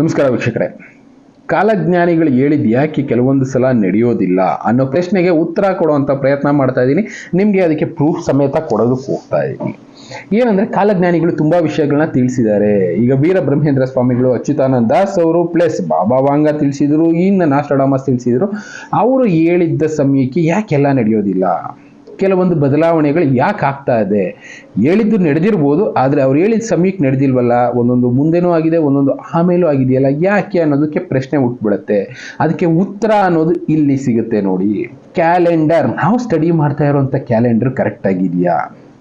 ನಮಸ್ಕಾರ ವೀಕ್ಷಕರೇ. ಕಾಲಜ್ಞಾನಿಗಳು ಹೇಳಿದ್ ಯಾಕೆ ಕೆಲವೊಂದು ಸಲ ನಡೆಯೋದಿಲ್ಲ ಅನ್ನೋ ಪ್ರಶ್ನೆಗೆ ಉತ್ತರ ಕೊಡುವಂಥ ಪ್ರಯತ್ನ ಮಾಡ್ತಾ ಇದ್ದೀನಿ ನಿಮಗೆ ಅದಕ್ಕೆ ಪ್ರೂಫ್ ಸಮೇತ ಕೊಡೋದಕ್ಕೆ ಹೋಗ್ತಾ ಇದ್ದೀನಿ ಏನಂದ್ರೆ ಕಾಲಜ್ಞಾನಿಗಳು ತುಂಬಾ ವಿಷಯಗಳನ್ನ ತಿಳಿಸಿದ್ದಾರೆ. ಈಗ ವೀರ ಬ್ರಹ್ಮೇಂದ್ರ ಸ್ವಾಮಿಗಳು ಅಚ್ಯುತಾನಂದ ದಾಸ್ ಅವರು ಪ್ಲಸ್ ಬಾಬಾ ವಾಂಗ ತಿಳಿಸಿದ್ರು, ಇನ್ನು ನಾಸ್ಟಡಾಮಸ್ ತಿಳಿಸಿದ್ರು. ಅವರು ಹೇಳಿದ್ದ ಸಮಯಕ್ಕೆ ಯಾಕೆಲ್ಲ ನಡೆಯೋದಿಲ್ಲ? ಕೆಲವೊಂದು ಬದಲಾವಣೆಗಳು ಯಾಕೆ ಆಗ್ತಾ ಇದೆ? ಹೇಳಿದ್ದು ನಡೆದಿರ್ಬೋದು, ಆದರೆ ಅವ್ರು ಹೇಳಿದ ಸಮಯಕ್ಕೆ ನಡೆದಿಲ್ವಲ್ಲ? ಒಂದೊಂದು ಮುಂದೆನೂ ಆಗಿದೆ, ಒಂದೊಂದು ಆಮೇಲೂ ಆಗಿದೆಯಲ್ಲ? ಯಾಕೆ ಅನ್ನೋದಕ್ಕೆ ಪ್ರಶ್ನೆ ಹುಟ್ಬಿಡುತ್ತೆ. ಅದಕ್ಕೆ ಉತ್ತರ ಅನ್ನೋದು ಇಲ್ಲಿ ಸಿಗುತ್ತೆ ನೋಡಿ. ಕ್ಯಾಲೆಂಡರ್. ನಾವು ಸ್ಟಡಿ ಮಾಡ್ತಾ ಇರುವಂಥ ಕ್ಯಾಲೆಂಡರ್ ಕರೆಕ್ಟ್ ಆಗಿದೆಯಾ?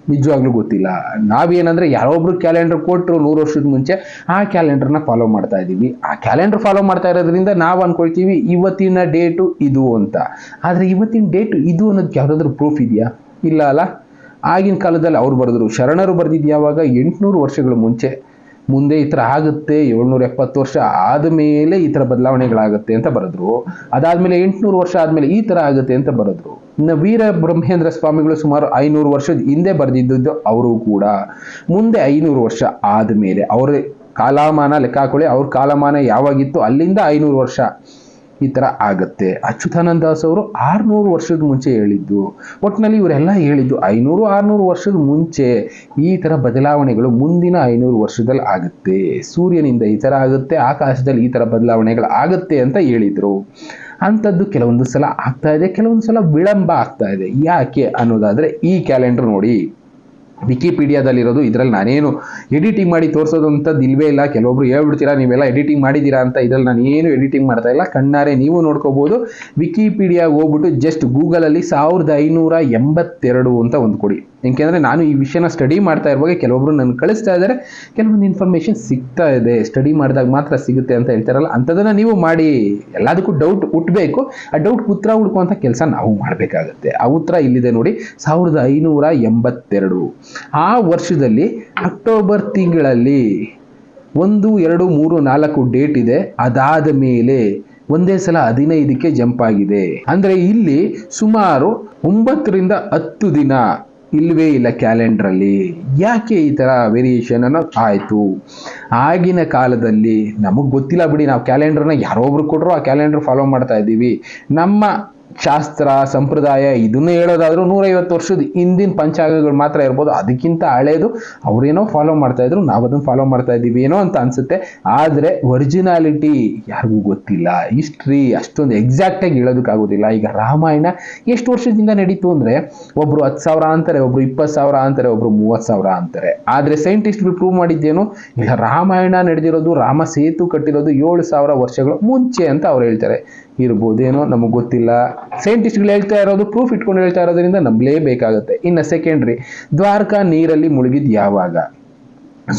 ನಿಜವಾಗ್ಲೂ ಗೊತ್ತಿಲ್ಲ. ನಾವೇನಂದ್ರೆ ಯಾರೊಬ್ರು ಕ್ಯಾಲೆಂಡರ್ ಕೊಟ್ಟರು ನೂರು ವರ್ಷದ ಮುಂಚೆ ಆ ಕ್ಯಾಲೆಂಡರ್ನ ಫಾಲೋ ಮಾಡ್ತಾ ಇದ್ದೀವಿ. ಆ ಕ್ಯಾಲೆಂಡರ್ ಫಾಲೋ ಮಾಡ್ತಾ ಇರೋದ್ರಿಂದ ನಾವು ಅನ್ಕೊಳ್ತೀವಿ ಇವತ್ತಿನ ಡೇಟು ಇದು ಅಂತ. ಆದರೆ ಇವತ್ತಿನ ಡೇಟ್ ಇದು ಅನ್ನೋದಕ್ಕೆ ಯಾವುದಾದ್ರೂ ಪ್ರೂಫ್ ಇದೆಯಾ? ಇಲ್ಲ ಅಲ್ಲ? ಆಗಿನ ಕಾಲದಲ್ಲಿ ಅವ್ರು ಬರೆದ್ರು. ಶರಣರು ಬರೆದಿದ್ದು ಯಾವಾಗ? ಎಂಟುನೂರು ವರ್ಷಗಳ ಮುಂಚೆ. ಮುಂದೆ ಈ ಥರ ಆಗುತ್ತೆ, ಏಳ್ನೂರ ಎಪ್ಪತ್ತು ವರ್ಷ ಆದಮೇಲೆ ಈ ಥರ ಬದಲಾವಣೆಗಳಾಗುತ್ತೆ ಅಂತ ಬರೆದ್ರು. ಅದಾದಮೇಲೆ ಎಂಟುನೂರು ವರ್ಷ ಆದಮೇಲೆ ಈ ಥರ ಆಗುತ್ತೆ ಅಂತ ಬರೆದ್ರು. ಇನ್ನು ವೀರ ಬ್ರಹ್ಮೇಂದ್ರ ಸ್ವಾಮಿಗಳು ಸುಮಾರು ಐನೂರು ವರ್ಷದ ಹಿಂದೆ ಬರೆದಿದ್ದದ್ದು ಅವರು ಕೂಡ. ಮುಂದೆ ಐನೂರು ವರ್ಷ ಆದಮೇಲೆ, ಅವರ ಕಾಲಮಾನ ಲೆಕ್ಕ ಹಾಕೊಳ್ಳಿ ಅವ್ರ ಕಾಲಮಾನ ಯಾವಾಗಿತ್ತು ಅಲ್ಲಿಂದ ಐನೂರು ವರ್ಷ. ಈ ಥರ ಆಗುತ್ತೆ. ಅಚ್ಯುತಾನಂದ ದಾಸ್ ಅವರು ಆರುನೂರು ವರ್ಷದ ಮುಂಚೆ ಹೇಳಿದ್ದು. ಒಟ್ಟಿನಲ್ಲಿ ಇವರೆಲ್ಲ ಹೇಳಿದ್ದು ಐನೂರು, ಆರುನೂರು ವರ್ಷದ ಮುಂಚೆ ಈ ಥರ ಬದಲಾವಣೆಗಳು ಮುಂದಿನ ಐನೂರು ವರ್ಷದಲ್ಲಿ ಆಗುತ್ತೆ. ಸೂರ್ಯನಿಂದ ಈ ಥರ ಆಗುತ್ತೆ, ಆಕಾಶದಲ್ಲಿ ಈ ಥರ ಬದಲಾವಣೆಗಳು ಆಗುತ್ತೆ ಅಂತ ಹೇಳಿದರು. ಅಂಥದ್ದು ಕೆಲವೊಂದು ಸಲ ಆಗ್ತಾ ಇದೆ, ಕೆಲವೊಂದು ಸಲ ವಿಳಂಬ ಆಗ್ತಾ ಇದೆ. ಯಾಕೆ ಅನ್ನೋದಾದರೆ ಈ ಕ್ಯಾಲೆಂಡರ್ ನೋಡಿ. ವಿಕಿಪೀಡಿಯಾದಲ್ಲಿರೋದು ಇದರಲ್ಲಿ ನಾನೇನು ಎಡಿಟಿಂಗ್ ಮಾಡಿ ತೋರಿಸೋದು ಅಂತ ಇಲ್ವೇ ಇಲ್ಲ. ಕೆಲವೊಬ್ರು ಹೇಳ್ಬಿಡ್ತೀರಾ, ನೀವೆಲ್ಲ ಎಡಿಟಿಂಗ್ ಮಾಡಿದ್ದೀರಾ ಅಂತ ಇದರಲ್ಲಿ ನಾನು ಏನು ಎಡಿಟಿಂಗ್ ಮಾಡ್ತಾ ಇಲ್ಲ. ಕಣ್ಣಾರೆ ನೀವು ನೋಡ್ಕೋಬೋದು. ವಿಕಿಪೀಡಿಯಾಗೆ ಹೋಗ್ಬಿಟ್ಟು ಜಸ್ಟ್ ಗೂಗಲಲ್ಲಿ ಸಾವಿರದ ಐನೂರ ಎಂಬತ್ತೆರಡು ಅಂತ ಒಂದು ಕೊಡಿ. ಯಾಕೆಂದರೆ ನಾನು ಈ ವಿಷಯನ ಸ್ಟಡಿ ಮಾಡ್ತಾ ಇರುವಾಗ ಕೆಲವೊಬ್ರು ನನ್ನ ಕಳಿಸ್ತಾ ಇದ್ದಾರೆ, ಕೆಲವೊಂದು ಇನ್ಫಾರ್ಮೇಷನ್ ಸಿಗ್ತಾ ಇದೆ ಸ್ಟಡಿ ಮಾಡಿದಾಗ ಮಾತ್ರ ಸಿಗುತ್ತೆ ಅಂತ ಹೇಳ್ತಾರಲ್ಲ, ಅಂಥದ್ದನ್ನು ನೀವು ಮಾಡಿ. ಎಲ್ಲದಕ್ಕೂ ಡೌಟ್ ಹುಟ್ಟಬೇಕು ಆ ಡೌಟ್ ಉತ್ತರ ಹುಡ್ಕುವಂಥ ಕೆಲಸ ನಾವು ಮಾಡಬೇಕಾಗತ್ತೆ. ಆ ಉತ್ತರ ಇಲ್ಲಿದೆ ನೋಡಿ, ಸಾವಿರದ ಐನೂರ ಎಂಬತ್ತೆರಡು. ಆ ವರ್ಷದಲ್ಲಿ ಅಕ್ಟೋಬರ್ ತಿಂಗಳಲ್ಲಿ ಒಂದು, ಎರಡು, ಮೂರು, ನಾಲ್ಕು ಡೇಟ್ ಇದೆ. ಅದಾದ ಮೇಲೆ ಒಂದೇ ಸಲ ಹದಿನೈದಕ್ಕೆ ಜಂಪ್ ಆಗಿದೆ. ಅಂದ್ರೆ ಇಲ್ಲಿ ಸುಮಾರು ಒಂಬತ್ತರಿಂದ ಹತ್ತು ದಿನ ಇಲ್ವೇ ಇಲ್ಲ ಕ್ಯಾಲೆಂಡ್ರಲ್ಲಿ. ಯಾಕೆ ಈ ಥರ ವೇರಿಯೇಷನ್ ಅನ್ನೋದು ಆಯಿತು? ಆಗಿನ ಕಾಲದಲ್ಲಿ ನಮಗೆ ಗೊತ್ತಿಲ್ಲ ಬಿಡಿ, ನಾವು ಕ್ಯಾಲೆಂಡ್ರನ್ನ ಯಾರೋ ಒಬ್ರು ಕೊಟ್ಟರು ಆ ಕ್ಯಾಲೆಂಡ್ರ್ ಫಾಲೋ ಮಾಡ್ತಾ ಇದ್ದೀವಿ. ನಮ್ಮ ಶಾಸ್ತ್ರ, ಸಂಪ್ರದಾಯ, ಇದನ್ನೇ ಹೇಳೋದಾದ್ರೂ ನೂರೈವತ್ತು ವರ್ಷದ ಹಿಂದಿನ ಪಂಚಾಂಗಗಳು ಮಾತ್ರ ಇರ್ಬೋದು. ಅದಕ್ಕಿಂತ ಹಳೇದು ಅವರೇನೋ ಫಾಲೋ ಮಾಡ್ತಾ ಇದ್ರು ನಾವು ಅದನ್ನು ಫಾಲೋ ಮಾಡ್ತಾ ಇದ್ದೀವಿ ಏನೋ ಅಂತ ಅನ್ಸುತ್ತೆ. ಆದರೆ ಒರಿಜಿನಾಲಿಟಿ ಯಾರಿಗೂ ಗೊತ್ತಿಲ್ಲ. ಹಿಸ್ಟ್ರಿ ಅಷ್ಟೊಂದು ಎಕ್ಸಾಕ್ಟಾಗಿ ಹೇಳೋದಕ್ಕಾಗೋದಿಲ್ಲ. ಈಗ ರಾಮಾಯಣ ಎಷ್ಟು ವರ್ಷದಿಂದ ನಡೀತು ಅಂದರೆ ಒಬ್ರು ಹತ್ತು ಸಾವಿರ ಅಂತಾರೆ, ಒಬ್ರು ಇಪ್ಪತ್ತು ಸಾವಿರ ಅಂತಾರೆ, ಒಬ್ರು ಮೂವತ್ತು ಸಾವಿರ ಅಂತಾರೆ. ಆದರೆ ಸೈಂಟಿಸ್ಟ್ಗಳು ಪ್ರೂವ್ ಮಾಡಿದ್ದೇನು? ಇಲ್ಲ ರಾಮಾಯಣ ನಡೆದಿರೋದು, ರಾಮ ಸೇತು ಕಟ್ಟಿರೋದು ಏಳು ಸಾವಿರ ವರ್ಷಗಳು ಮುಂಚೆ ಅಂತ ಅವ್ರು ಹೇಳ್ತಾರೆ. ಇರ್ಬೋದೇನೋ ನಮಗೆ ಗೊತ್ತಿಲ್ಲ. ಸೈಂಟಿಸ್ಟ್ಗಳು ಹೇಳ್ತಾ ಇರೋದು ಪ್ರೂಫ್ ಇಟ್ಕೊಂಡು ಹೇಳ್ತಾ ಇರೋದ್ರಿಂದ ನಂಬಲೇಬೇಕಾಗುತ್ತೆ ಇನ್ನು ಸೆಕೆಂಡ್ರಿ ದ್ವಾರಕಾ ನೀರಲ್ಲಿ ಮುಳುಗಿದ್ ಯಾವಾಗ?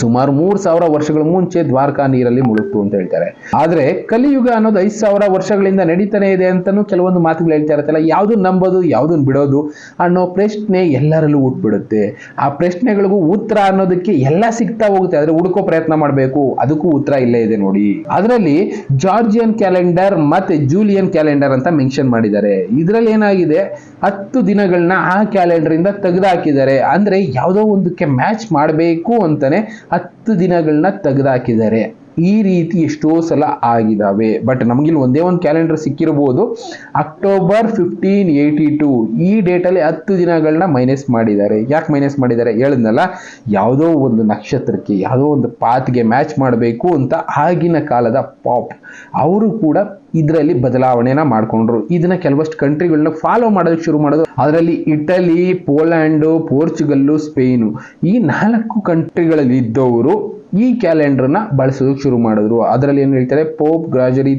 ಸುಮಾರು ಮೂರು ಸಾವಿರ ವರ್ಷಗಳ ಮುಂಚೆ ದ್ವಾರಕಾ ನೀರಲ್ಲಿ ಮುಳುಗ್ತು ಅಂತ ಹೇಳ್ತಾರೆ. ಆದ್ರೆ ಕಲಿಯುಗ ಅನ್ನೋದು ಐದು ಸಾವಿರ ವರ್ಷಗಳಿಂದ ನಡೀತಾನೆ ಇದೆ ಅಂತಾನು ಕೆಲವೊಂದು ಮಾತುಗಳು ಹೇಳ್ತಾ ಇರತ್ತಲ್ಲ ಯಾವ್ದನ್ನ ನಂಬೋದು, ಯಾವ್ದನ್ನ ಬಿಡೋದು ಅನ್ನೋ ಪ್ರಶ್ನೆ ಎಲ್ಲರಲ್ಲೂ ಹುಟ್ಬಿಡುತ್ತೆ ಆ ಪ್ರಶ್ನೆಗಳಿಗೂ ಉತ್ತರ ಅನ್ನೋದಕ್ಕೆ ಎಲ್ಲ ಸಿಗ್ತಾ ಹೋಗುತ್ತೆ, ಆದ್ರೆ ಹುಡುಕೋ ಪ್ರಯತ್ನ ಮಾಡಬೇಕು, ಅದಕ್ಕೂ ಉತ್ತರ ಇಲ್ಲೇ ಇದೆ ನೋಡಿ. ಅದರಲ್ಲಿ ಜಾರ್ಜಿಯನ್ ಕ್ಯಾಲೆಂಡರ್ ಮತ್ತೆ ಜೂಲಿಯನ್ ಕ್ಯಾಲೆಂಡರ್ ಅಂತ ಮೆನ್ಷನ್ ಮಾಡಿದ್ದಾರೆ. ಇದರಲ್ಲಿ ಏನಾಗಿದೆ, ಹತ್ತು ದಿನಗಳನ್ನ ಆ ಕ್ಯಾಲೆಂಡರ್ ಇಂದ ತೆಗೆದುಹಾಕಿದ್ದಾರೆ ಅಂದ್ರೆ ಯಾವುದೋ ಒಂದಕ್ಕೆ ಮ್ಯಾಚ್ ಮಾಡಬೇಕು ಅಂತಾನೆ ಹತ್ತು ದಿನಗಳನ್ನ ತೆಗೆದುಹಾಕಿದ್ದಾರೆ ಈ ರೀತಿ ಎಷ್ಟೋ ಸಲ ಆಗಿದ್ದಾವೆ ಬಟ್ ನಮಗಿಲ್ಲಿ ಒಂದೇ ಒಂದು ಕ್ಯಾಲೆಂಡರ್ ಸಿಕ್ಕಿರ್ಬೋದು. ಅಕ್ಟೋಬರ್ ಫಿಫ್ಟೀನ್ ಏಯ್ಟಿ ಟು ಈ ಡೇಟಲ್ಲಿ ಹತ್ತು ದಿನಗಳನ್ನ ಮೈನಸ್ ಮಾಡಿದ್ದಾರೆ. ಯಾಕೆ ಮೈನಸ್ ಮಾಡಿದ್ದಾರೆ ಹೇಳಿದ್ನಲ್ಲ, ಯಾವುದೋ ಒಂದು ನಕ್ಷತ್ರಕ್ಕೆ, ಯಾವುದೋ ಒಂದು ಪಾತ್ಗೆ ಮ್ಯಾಚ್ ಮಾಡಬೇಕು ಅಂತ ಆಗಿನ ಕಾಲದ ಪಾಪ್ ಅವರು ಕೂಡ ಇದರಲ್ಲಿ ಬದಲಾವಣೆನ ಮಾಡ್ಕೊಂಡ್ರು. ಇದನ್ನ ಕೆಲವಷ್ಟು ಕಂಟ್ರಿಗಳನ್ನ ಫಾಲೋ ಮಾಡೋದಕ್ಕೆ ಶುರು ಮಾಡೋದು. ಅದರಲ್ಲಿ ಇಟಲಿ ಪೋಲ್ಯಾಂಡು ಪೋರ್ಚುಗಲ್ಲು ಸ್ಪೇನು ಈ ನಾಲ್ಕು ಕಂಟ್ರಿಗಳಲ್ಲಿ ಇದ್ದವರು ಈ ಕ್ಯಾಲೆಂಡರ್ನ ಬಳಸೋದಕ್ಕೆ ಶುರು ಮಾಡಿದ್ರು. ಅದರಲ್ಲಿ ಏನು ಹೇಳ್ತಾರೆ? ಪೋಪ್ ಗ್ರಾಜರಿ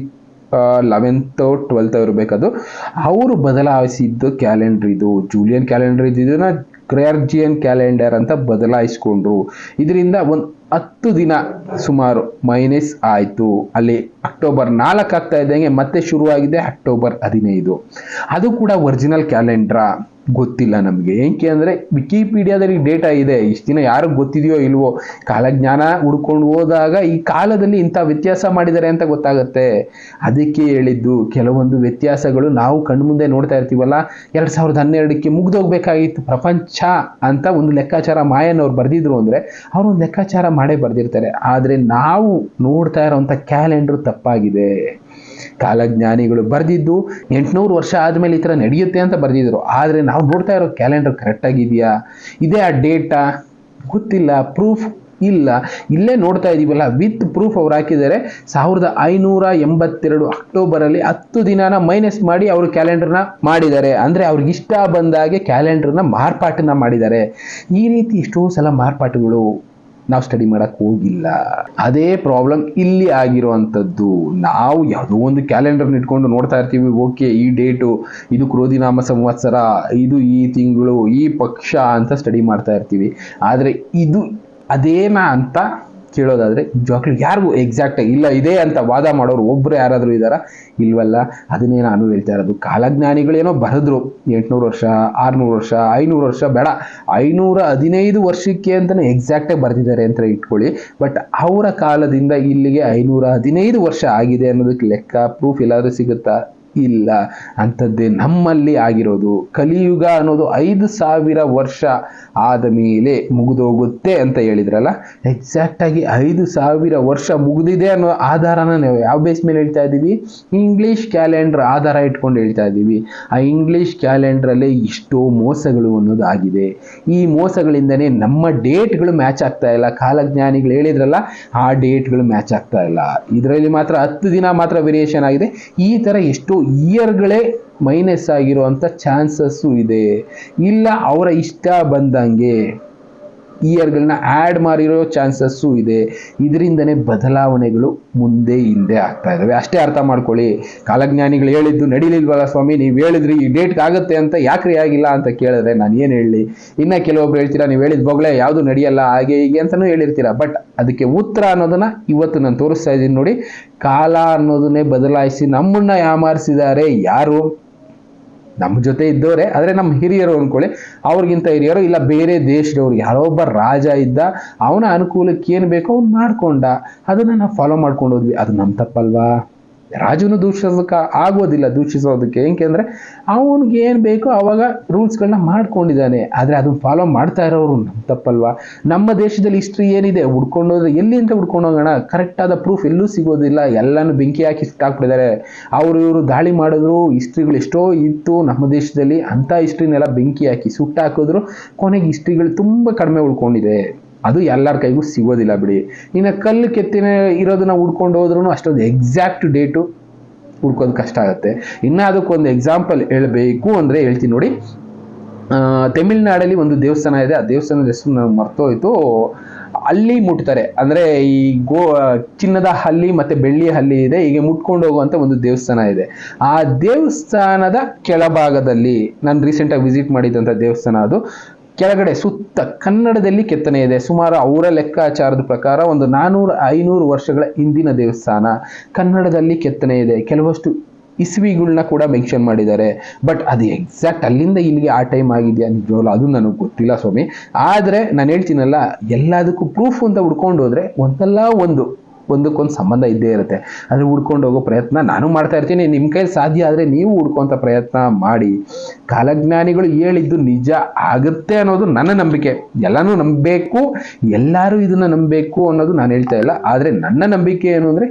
ಲೆವೆಂತ್, ಟ್ವೆಲ್ತ್ ಇರಬೇಕದು. ಅವರು ಬದಲಾಯಿಸಿದ್ದು ಕ್ಯಾಲೆಂಡರ್ ಇದು. ಜೂಲಿಯನ್ ಕ್ಯಾಲೆಂಡರ್ ಇದನ್ನ ಗ್ರಾರ್ಜಿಯನ್ ಕ್ಯಾಲೆಂಡರ್ ಅಂತ ಬದಲಾಯಿಸ್ಕೊಂಡ್ರು. ಇದರಿಂದ ಒಂದು ಹತ್ತು ದಿನ ಸುಮಾರು ಮೈನಸ್ ಆಯಿತು. ಅಲ್ಲಿ ಅಕ್ಟೋಬರ್ ನಾಲ್ಕು ಆಗ್ತಾ ಇದ್ದಂಗೆ ಮತ್ತೆ ಶುರುವಾಗಿದೆ ಅಕ್ಟೋಬರ್ ಹದಿನೈದು. ಅದು ಕೂಡ ಒರಿಜಿನಲ್ ಕ್ಯಾಲೆಂಡ್ರಾ. ಗೊತ್ತಿಲ್ಲ ನಮಗೆ. ಏಕೆ ಅಂದರೆ ವಿಕಿಪೀಡಿಯಾದಲ್ಲಿ ಡೇಟಾ ಇದೆ. ಇಷ್ಟು ದಿನ ಯಾರಿಗೆ ಗೊತ್ತಿದೆಯೋ ಇಲ್ವೋ, ಕಾಲಜ್ಞಾನ ಹುಡ್ಕೊಂಡು ಹೋದಾಗ ಈ ಕಾಲದಲ್ಲಿ ಇಂಥ ವ್ಯತ್ಯಾಸ ಮಾಡಿದ್ದಾರೆ ಅಂತ ಗೊತ್ತಾಗುತ್ತೆ. ಅದಕ್ಕೆ ಹೇಳಿದ್ದು, ಕೆಲವೊಂದು ವ್ಯತ್ಯಾಸಗಳು ನಾವು ಕಣ್ಮುಂದೆ ನೋಡ್ತಾ ಇರ್ತೀವಲ್ಲ, ಎರಡು ಸಾವಿರದ ಹನ್ನೆರಡಕ್ಕೆ ಮುಗ್ದೋಗ್ಬೇಕಾಗಿತ್ತು ಪ್ರಪಂಚ ಅಂತ ಒಂದು ಲೆಕ್ಕಾಚಾರ ಮಾಯನವ್ರು ಬರೆದಿದ್ರು ಅಂದರೆ ಅವರು ಒಂದು ಲೆಕ್ಕಾಚಾರ ಮಾಡೇ ಬರೆದಿರ್ತಾರೆ. ಆದರೆ ನಾವು ನೋಡ್ತಾ ಇರೋವಂಥ ಕ್ಯಾಲೆಂಡ್ರು ತಪ್ಪಾಗಿದೆ. ಕಾಲಜ್ಞಾನಿಗಳು ಬರೆದಿದ್ದು ಎಂಟುನೂರು ವರ್ಷ ಆದಮೇಲೆ ಈ ಥರ ನಡೆಯುತ್ತೆ ಅಂತ ಬರೆದಿದ್ರು. ಆದರೆ ನಾವು ನೋಡ್ತಾ ಇರೋ ಕ್ಯಾಲೆಂಡರ್ ಕರೆಕ್ಟಾಗಿದೆಯಾ ಇದೇ ಆ ಡೇಟಾ? ಗೊತ್ತಿಲ್ಲ ಪ್ರೂಫ್ ಇಲ್ಲ. ಇಲ್ಲೇ ನೋಡ್ತಾ ಇದ್ದೀವಲ್ಲ ವಿತ್ ಪ್ರೂಫ್ ಅವ್ರು ಹಾಕಿದ್ದಾರೆ. ಸಾವಿರದ ಐನೂರ ಎಂಬತ್ತೆರಡು ಅಕ್ಟೋಬರಲ್ಲಿ ಹತ್ತು ದಿನಾನ ಮೈನಸ್ ಮಾಡಿ ಅವರು ಕ್ಯಾಲೆಂಡರ್ನ ಮಾಡಿದ್ದಾರೆ. ಅಂದರೆ ಅವ್ರಿಗೆ ಇಷ್ಟ ಬಂದಾಗೆ ಕ್ಯಾಲೆಂಡರ್ನ ಮಾರ್ಪಾಟನ್ನ ಮಾಡಿದ್ದಾರೆ. ಈ ರೀತಿ ಎಷ್ಟೋ ಸಲ ಮಾರ್ಪಾಟುಗಳು ನಾವು ಸ್ಟಡಿ ಮಾಡಕ್ ಹೋಗಿಲ್ಲ. ಅದೇ ಪ್ರಾಬ್ಲಮ್ ಇಲ್ಲಿ ಆಗಿರುವಂಥದ್ದು. ನಾವು ಯಾವುದೋ ಒಂದು ಕ್ಯಾಲೆಂಡರ್ನ ಇಟ್ಕೊಂಡು ನೋಡ್ತಾ ಇರ್ತೀವಿ ಓಕೆ ಈ ಡೇಟು ಇದು ಕ್ರೋಧಿನಾಮ ಸಂವತ್ಸರ, ಇದು ಈ ತಿಂಗಳು, ಈ ಪಕ್ಷ ಅಂತ ಸ್ಟಡಿ ಮಾಡ್ತಾ ಇರ್ತೀವಿ. ಆದರೆ ಇದು ಅದೇನಾ ಅಂತ ಕೇಳೋದಾದ್ರೆ ನಿಜವಾಗ್ಲೂ ಯಾರಿಗೂ ಎಕ್ಸಾಕ್ಟಾಗಿ ಇಲ್ಲ, ಇದೆ ಅಂತ ವಾದ ಮಾಡೋರು ಒಬ್ಬರು ಯಾರಾದರೂ ಇದ್ದಾರಾ? ಇಲ್ವಲ್ಲ, ಅದನ್ನೇ ನಾನು ಹೇಳ್ತಾ ಇರೋದು. ಕಾಲಜ್ಞಾನಿಗಳೇನೋ ಬರೆದ್ರು, ಎಂಟುನೂರು ವರ್ಷ, ಆರುನೂರು ವರ್ಷ, ಐನೂರು ವರ್ಷ, ಬೇಡ. ಐನೂರ ಹದಿನೈದು ವರ್ಷಕ್ಕೆ ಅಂತಲೇ ಎಕ್ಸಾಕ್ಟಾಗಿ ಬರೆದಿದ್ದಾರೆ ಅಂತ ಇಟ್ಕೊಳ್ಳಿ. ಬಟ್ ಅವರ ಕಾಲದಿಂದ ಇಲ್ಲಿಗೆ ಐನೂರ ಹದಿನೈದು ವರ್ಷ ಆಗಿದೆ ಅನ್ನೋದಕ್ಕೆ ಲೆಕ್ಕ ಪ್ರೂಫ್ ಎಲ್ಲಾದರೂ ಸಿಗುತ್ತಾ? ಇಲ್ಲ. ಅಂಥದ್ದೇ ನಮ್ಮಲ್ಲಿ ಆಗಿರೋದು. ಕಲಿಯುಗ ಅನ್ನೋದು ಐದು ಸಾವಿರ ವರ್ಷ ಆದ ಮೇಲೆ ಮುಗಿದೋಗುತ್ತೆ ಅಂತ ಹೇಳಿದ್ರಲ್ಲ? ಎಕ್ಸಾಕ್ಟಾಗಿ ಐದು ಸಾವಿರ ವರ್ಷ ಮುಗಿದಿದೆ ಅನ್ನೋ ಆಧಾರನ ನಾವು ಯಾವ ಬೇಸ್ ಮೇಲೆ ಹೇಳ್ತಾ ಇದ್ದೀವಿ? ಇಂಗ್ಲೀಷ್ ಕ್ಯಾಲೆಂಡರ್ ಆಧಾರ ಇಟ್ಕೊಂಡು ಹೇಳ್ತಾ ಇದ್ದೀವಿ. ಆ ಇಂಗ್ಲೀಷ್ ಕ್ಯಾಲೆಂಡ್ರಲ್ಲೇ ಇಷ್ಟೋ ಮೋಸಗಳು ಅನ್ನೋದು ಆಗಿದೆ ಈ ಮೋಸಗಳಿಂದನೇ ನಮ್ಮ ಡೇಟ್ಗಳು ಮ್ಯಾಚ್ ಆಗ್ತಾ ಇಲ್ಲ. ಕಾಲಜ್ಞಾನಿಗಳು ಹೇಳಿದ್ರಲ್ಲ, ಆ ಡೇಟ್ಗಳು ಮ್ಯಾಚ್ ಆಗ್ತಾ ಇಲ್ಲ. ಇದರಲ್ಲಿ ಮಾತ್ರ ಹತ್ತು ದಿನ ಮಾತ್ರ ವೇರಿಯೇಷನ್ ಆಗಿದೆ. ಈ ಥರ ಎಷ್ಟೋ ಇಯರ್ಗಳೇ ಮೈನಸ್ ಆಗಿರುವಂಥ ಚಾನ್ಸಸ್ಸು ಇದೆ. ಇಲ್ಲ ಅವರ ಇಷ್ಟ ಬಂದಂಗೆ. ಇಯರ್ಗಳನ್ನ ಆ್ಯಡ್ ಮಾಡಿರೋ ಚಾನ್ಸಸ್ಸು ಇದೆ. ಇದರಿಂದನೇ ಬದಲಾವಣೆಗಳು ಮುಂದೆ ಹಿಂದೆ ಆಗ್ತಾ ಇದ್ದಾವೆ ಅಷ್ಟೇ ಅರ್ಥ ಮಾಡ್ಕೊಳ್ಳಿ. ಕಾಲಜ್ಞಾನಿಗಳು ಹೇಳಿದ್ದು ನಡೀಲಿಲ್ವಲ್ಲ ಸ್ವಾಮಿ? ನೀವು ಹೇಳಿದ್ರಿ ಈ ಡೇಟ್ಗೆ ಆಗುತ್ತೆ ಅಂತ ಯಾಕ್ರಿ ಆಗಿಲ್ಲ ಅಂತ ಕೇಳಿದ್ರೆ ನಾನು ಏನು ಹೇಳಲಿ? ಇನ್ನು ಕೆಲವೊಬ್ರು ಹೇಳ್ತೀರಾ, ನೀವು ಹೇಳಿದ ಬೊಗಳೇ ಯಾವುದು ನಡೆಯಲ್ಲ, ಹಾಗೆ ಹೀಗೆ ಅಂತಲೂ ಹೇಳಿರ್ತೀರಾ? ಬಟ್ ಅದಕ್ಕೆ ಉತ್ತರ ಅನ್ನೋದನ್ನು ಇವತ್ತು ನಾನು ತೋರಿಸ್ತಾ ಇದ್ದೀನಿ ನೋಡಿ. ಕಾಲ ಅನ್ನೋದನ್ನೇ ಬದಲಾಯಿಸಿ ನಮ್ಮನ್ನ ಯಾಮಾರಿಸಿದ್ದಾರೆ ಯಾರು? ನಮ್ಮ ಜೊತೆ ಇದ್ದವರೇ, ಆದರೆ ನಮ್ಮ ಹಿರಿಯರು ಅಂದ್ಕೊಳ್ಳಿ ಅವ್ರಿಗಿಂತ ಹಿರಿಯರು ಇಲ್ಲ, ಬೇರೆ ದೇಶದವ್ರು, ಯಾರೋ ಒಬ್ಬ ರಾಜ ಇದ್ದ, ಅವನ ಅನುಕೂಲಕ್ಕೆ ಏನು ಬೇಕೋ ಅವ್ನು ಮಾಡಿಕೊಂಡ. ಅದನ್ನು ನಾವು ಫಾಲೋ ಮಾಡ್ಕೊಂಡು ಹೋದ್ವಿ. ಅದು ನಮ್ಮ ತಪ್ಪಲ್ವಾ? ರಾಜನು ದೂಷಿಸೋದಕ್ಕೆ ಆಗೋದಿಲ್ಲ, ದೂಷಿಸೋದಕ್ಕೆ. ಏಕೆಂದರೆ ಅವನಿಗೆ ಏನು ಬೇಕೋ ಅವಾಗ ರೂಲ್ಸ್ಗಳನ್ನ ಮಾಡ್ಕೊಂಡಿದ್ದಾನೆ. ಆದರೆ ಅದನ್ನು ಫಾಲೋ ಮಾಡ್ತಾ ಇರೋರು ನಮ್ಮ ತಪ್ಪಲ್ವಾ? ನಮ್ಮ ದೇಶದಲ್ಲಿ ಹಿಸ್ಟ್ರಿ ಏನಿದೆ? ಹುಡ್ಕೊಂಡೋದ್ರೆ ಎಲ್ಲಿ ಅಂತ ಹುಡ್ಕೊಂಡು ಹೋಗೋಣ? ಕರೆಕ್ಟಾದ ಪ್ರೂಫ್ ಎಲ್ಲೂ ಸಿಗೋದಿಲ್ಲ. ಎಲ್ಲನೂ ಬೆಂಕಿ ಹಾಕಿ ಸುಟ್ಟಾಕ್ಬಿಟ್ಟಿದ್ದಾರೆ ಅವರು ಇವರು ದಾಳಿ ಮಾಡಿದ್ರು ಹಿಸ್ಟ್ರಿಗಳು ಎಷ್ಟೋ ಇತ್ತು ನಮ್ಮ ದೇಶದಲ್ಲಿ. ಅಂಥ ಹಿಸ್ಟ್ರಿನೆಲ್ಲ ಬೆಂಕಿ ಹಾಕಿ ಸುಟ್ಟಾಕಿದ್ರು. ಕೊನೆಗೆ ಹಿಸ್ಟ್ರಿಗಳು ತುಂಬ ಕಡಿಮೆ ಉಳ್ಕೊಂಡಿದೆ. ಅದು ಎಲ್ಲರ ಕೈಗೂ ಸಿಗೋದಿಲ್ಲ ಬಿಡಿ. ಇನ್ನು ಕಲ್ಲು ಕೆತ್ತಿನ ಇರೋದನ್ನ ಹುಡ್ಕೊಂಡು ಹೋದ್ರೂ ಅಷ್ಟೊಂದು ಎಕ್ಸಾಕ್ಟ್ ಡೇಟು ಹುಡ್ಕೋದು ಕಷ್ಟ ಆಗುತ್ತೆ. ಇನ್ನು ಅದಕ್ಕೊಂದು ಎಕ್ಸಾಂಪಲ್ ಹೇಳಬೇಕು ಅಂದರೆ ಹೇಳ್ತೀನಿ ನೋಡಿ. ತಮಿಳ್ನಾಡಲ್ಲಿ ಒಂದು ದೇವಸ್ಥಾನ ಇದೆ, ಆ ದೇವಸ್ಥಾನದ ಹೆಸರು ನಾನು ಮರ್ತೋಯ್ತು. ಅಲ್ಲಿ ಮುಟ್ತಾರೆ. ಅಂದರೆ ಈ ಗೋ, ಚಿನ್ನದ ಹಲ್ಲಿ ಮತ್ತು ಬೆಳ್ಳಿಯ ಹಲ್ಲಿ ಇದೆ, ಹೀಗೆ ಮುಟ್ಕೊಂಡು ಹೋಗುವಂಥ ಒಂದು ದೇವಸ್ಥಾನ ಇದೆ. ಆ ದೇವಸ್ಥಾನದ ಕೆಳಭಾಗದಲ್ಲಿ, ನಾನು ರೀಸೆಂಟಾಗಿ ವಿಸಿಟ್ ಮಾಡಿದಂಥ ದೇವಸ್ಥಾನ ಅದು. ಕೆಳಗಡೆ ಸುತ್ತ ಕನ್ನಡದಲ್ಲಿ ಕೆತ್ತನೆ ಇದೆ. ಸುಮಾರು ಅವರ ಲೆಕ್ಕಾಚಾರದ ಪ್ರಕಾರ ಒಂದು ನಾನ್ನೂರು ಐನೂರು ವರ್ಷಗಳ ಹಿಂದಿನ ದೇವಸ್ಥಾನ ಕನ್ನಡದಲ್ಲಿ ಕೆತ್ತನೆ ಇದೆ. ಕೆಲವಷ್ಟು ಇಸ್ವಿಗಳನ್ನ ಕೂಡ ಮೆನ್ಷನ್ ಮಾಡಿದ್ದಾರೆ. ಬಟ್ ಅದು ಎಕ್ಸಾಕ್ಟ್ ಅಲ್ಲಿಂದ ಇಲ್ಲಿಗೆ ಆ ಟೈಮ್ ಆಗಿದೆಯಾ ನಿಜವಲ್ಲ, ಅದು ನನಗೆ ಗೊತ್ತಿಲ್ಲ ಸ್ವಾಮಿ. ಆದರೆ ನಾನು ಹೇಳ್ತೀನಲ್ಲ, ಎಲ್ಲದಕ್ಕೂ ಪ್ರೂಫ್ ಅಂತ ಹುಡ್ಕೊಂಡು ಹೋದರೆ ಒಂದಲ್ಲ ಒಂದು ಒಂದಕ್ಕೊಂದು ಸಂಬಂಧ ಇದ್ದೇ ಇರುತ್ತೆ. ಅಂದರೆ ಹುಡ್ಕೊಂಡು ಹೋಗೋ ಪ್ರಯತ್ನ ನಾನು ಮಾಡ್ತಾ ಇರ್ತೀನಿ. ನಿಮ್ಮ ಕೈಲಿ ಸಾಧ್ಯ ಆದರೆ ನೀವು ಹುಡ್ಕೊಂತ ಪ್ರಯತ್ನ ಮಾಡಿ. ಕಾಲಜ್ಞಾನಿಗಳು ಹೇಳಿದ್ದು ನಿಜ ಆಗುತ್ತೆ ಅನ್ನೋದು ನನ್ನ ನಂಬಿಕೆ. ಎಲ್ಲನೂ ನಂಬಬೇಕು, ಎಲ್ಲರೂ ಇದನ್ನು ನಂಬಬೇಕು ಅನ್ನೋದು ನಾನು ಹೇಳ್ತಾ ಇಲ್ಲ. ಆದರೆ ನನ್ನ ನಂಬಿಕೆ ಏನು ಅಂದರೆ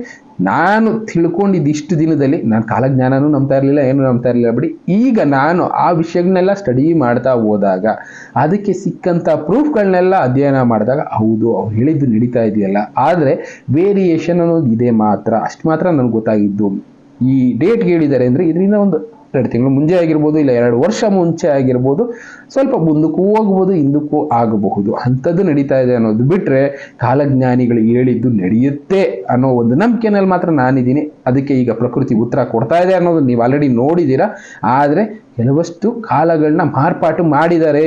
ನಾನು ತಿಳ್ಕೊಂಡಿದ್ದ ಇಷ್ಟು ದಿನದಲ್ಲಿ ನಾನು ಕಾಲಜ್ಞಾನನೂ ನಂಬ್ತಾ ಇರಲಿಲ್ಲ, ಏನು ನಂಬ್ತಾ ಇರಲಿಲ್ಲ. ಬಿಡಿ, ಈಗ ನಾನು ಆ ವಿಷಯಗಳನ್ನೆಲ್ಲ ಸ್ಟಡಿ ಮಾಡ್ತಾ ಹೋದಾಗ, ಅದಕ್ಕೆ ಸಿಕ್ಕಂಥ ಪ್ರೂಫ್ಗಳನ್ನೆಲ್ಲ ಅಧ್ಯಯನ ಮಾಡಿದಾಗ, ಹೌದು, ಅವ್ರು ಹೇಳಿದ್ದು ನಡೀತಾ ಇದೆಯಲ್ಲ. ಆದರೆ ವೇರಿಯೇಷನ್ ಅನ್ನೋದು ಇದೆ ಮಾತ್ರ. ಅಷ್ಟು ಮಾತ್ರ ನನಗೆ ಗೊತ್ತಾಗಿದ್ದು. ಈ ಡೇಟ್ ಹೇಳಿದ್ದಾರೆ ಅಂದರೆ ಇದರಿಂದ ಒಂದು ಎರಡು ತಿಂಗಳು ಮುಂಚೆ ಆಗಿರ್ಬೋದು ಇಲ್ಲ ಎರಡು ವರ್ಷ ಮುಂಚೆ ಆಗಿರ್ಬೋದು ಸ್ವಲ್ಪ ಮುಂದಕ್ಕೂ ಹೋಗ್ಬೋದು, ಹಿಂದಕ್ಕೂ ಆಗಬಹುದು. ಅಂಥದ್ದು ನಡೀತಾ ಇದೆ ಅನ್ನೋದು ಬಿಟ್ಟರೆ ಕಾಲಜ್ಞಾನಿಗಳು ಹೇಳಿದ್ದು ನಡೆಯುತ್ತೆ ಅನ್ನೋ ಒಂದು ನಂಬಿಕೆನಲ್ಲಿ ಮಾತ್ರ ನಾನಿದ್ದೀನಿ. ಅದಕ್ಕೆ ಈಗ ಪ್ರಕೃತಿ ಉತ್ತರ ಕೊಡ್ತಾ ಇದೆ ಅನ್ನೋದು ನೀವು ಆಲ್ರೆಡಿ ನೋಡಿದ್ದೀರಾ. ಆದರೆ ಕೆಲವಷ್ಟು ಕಾಲಗಳನ್ನ ಮಾರ್ಪಾಟು ಮಾಡಿದ್ದಾರೆ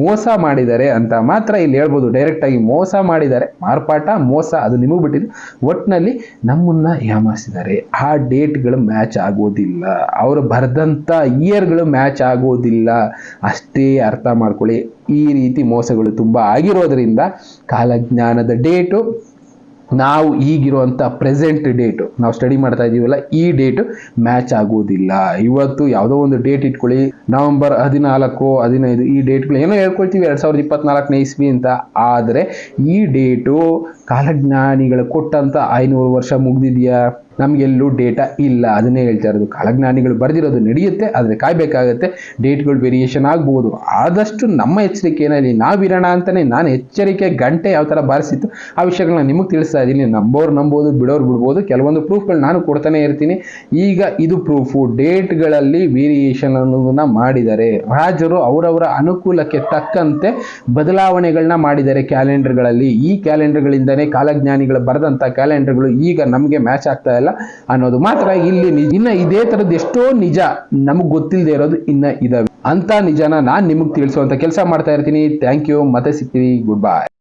ಮೋಸ ಮಾಡಿದ್ದಾರೆ ಅಂತ ಮಾತ್ರ ಇಲ್ಲಿ ಹೇಳ್ಬೋದು. ಡೈರೆಕ್ಟಾಗಿ ಮೋಸ ಮಾಡಿದ್ದಾರೆ ಮಾರ್ಪಾಟ, ಮೋಸ ಅದು ನಿಮಗೆ ಬಿಟ್ಟಿದ್ದು ಒಟ್ಟಿನಲ್ಲಿ ನಮ್ಮನ್ನ ಯಾಮಾರಿಸಿದ್ದಾರೆ ಆ ಡೇಟ್ಗಳು ಮ್ಯಾಚ್ ಆಗೋದಿಲ್ಲ. ಅವರು ಬರೆದ ಬರೆದಂಥ ಇಯರ್ಗಳು ಮ್ಯಾಚ್ ಆಗೋದಿಲ್ಲ. ಅಷ್ಟೇ ಅರ್ಥ ಮಾಡ್ಕೊಳ್ಳಿ. ಈ ರೀತಿ ಮೋಸಗಳು ತುಂಬ ಆಗಿರೋದರಿಂದ ಕಾಲಜ್ಞಾನದ ಡೇಟು, ನಾವು ಈಗಿರುವಂಥ ಪ್ರೆಸೆಂಟ್ ಡೇಟು, ನಾವು ಸ್ಟಡಿ ಮಾಡ್ತಾ ಇದ್ದೀವಲ್ಲ, ಈ ಡೇಟು ಮ್ಯಾಚ್ ಆಗೋದಿಲ್ಲ. ಇವತ್ತು ಯಾವುದೋ ಒಂದು ಡೇಟ್ ಇಟ್ಕೊಳ್ಳಿ. ನವೆಂಬರ್ ಹದಿನಾಲ್ಕು, ಹದಿನೈದು, ಈ ಡೇಟ್ಗಳು ಏನೋ ಹೇಳ್ಕೊಳ್ತೀವಿ, ಎರಡು ಸಾವಿರದ ಇಪ್ಪತ್ನಾಲ್ಕನೇ ಇಸ್ವಿ ಅಂತ. ಆದರೆ ಈ ಡೇಟು ಕಾಲಜ್ಞಾನಿಗಳು ಕೊಟ್ಟಂಥ ಐನೂರು ವರ್ಷ ಮುಗ್ದಿದೆಯಾ? ನಮಗೆಲ್ಲೂ ಡೇಟಾ ಇಲ್ಲ. ಅದನ್ನೇ ಹೇಳ್ತಾ ಇರೋದು. ಕಾಲಜ್ಞಾನಿಗಳು ಬರೆದಿರೋದು ನಡೆಯುತ್ತೆ, ಆದರೆ ಕಾಯಬೇಕಾಗತ್ತೆ. ಡೇಟ್ಗಳು ವೇರಿಯೇಷನ್ ಆಗ್ಬೋದು. ಆದಷ್ಟು ನಮ್ಮ ಎಚ್ಚರಿಕೆಯಲ್ಲಿ ನಾವಿರೋಣ ಅಂತಲೇ ನಾನು ಎಚ್ಚರಿಕೆ ಗಂಟೆ ಯಾವ ಥರ ಬಾರಿಸಿತ್ತು, ಆ ವಿಷಯಗಳನ್ನ ನಿಮಗೆ ತಿಳಿಸ್ತಾ ಇದ್ದೀನಿ. ನಂಬೋರು ನಂಬೋದು, ಬಿಡೋರು ಬಿಡ್ಬೋದು. ಕೆಲವೊಂದು ಪ್ರೂಫ್ಗಳು ನಾನು ಕೊಡ್ತಾನೆ ಇರ್ತೀನಿ. ಈಗ ಇದು ಪ್ರೂಫು ಡೇಟ್ಗಳಲ್ಲಿ ವೇರಿಯೇಷನ್ ಅನ್ನೋದನ್ನ ಮಾಡಿದ್ದಾರೆ ರಾಜರು ಅವರವರ ಅನುಕೂಲಕ್ಕೆ ತಕ್ಕಂತೆ ಬದಲಾವಣೆಗಳನ್ನ ಮಾಡಿದ್ದಾರೆ ಕ್ಯಾಲೆಂಡರ್ಗಳಲ್ಲಿ ಈ ಕ್ಯಾಲೆಂಡರ್ಗಳಿಂದನೇ ಕಾಲಜ್ಞಾನಿಗಳು ಬರೆದಂಥ ಕ್ಯಾಲೆಂಡರ್ಗಳು ಈಗ ನಮಗೆ ಮ್ಯಾಚ್ ಆಗ್ತಾ ಇಲ್ಲ. ಅನ್ನೋದು ಮಾತ್ರ ಇಲ್ಲಿ ಇನ್ನ ಇದೇ ತರದ್ ಎಷ್ಟೋ ನಿಜ ನಮಗ್ ಗೊತ್ತಿಲ್ಲದೆ ಇರೋದು ಇನ್ನ ಇದಾವೆ. ಅಂತ ನಿಜನ ನಾನ್ ನಿಮಗ್ ತಿಳಿಸುವಂತ ಕೆಲಸ ಮಾಡ್ತಾ ಇರ್ತೀನಿ. ಥ್ಯಾಂಕ್ ಯು ಮತ್ತೆ ಸಿಗ್ತೀವಿ. Good bye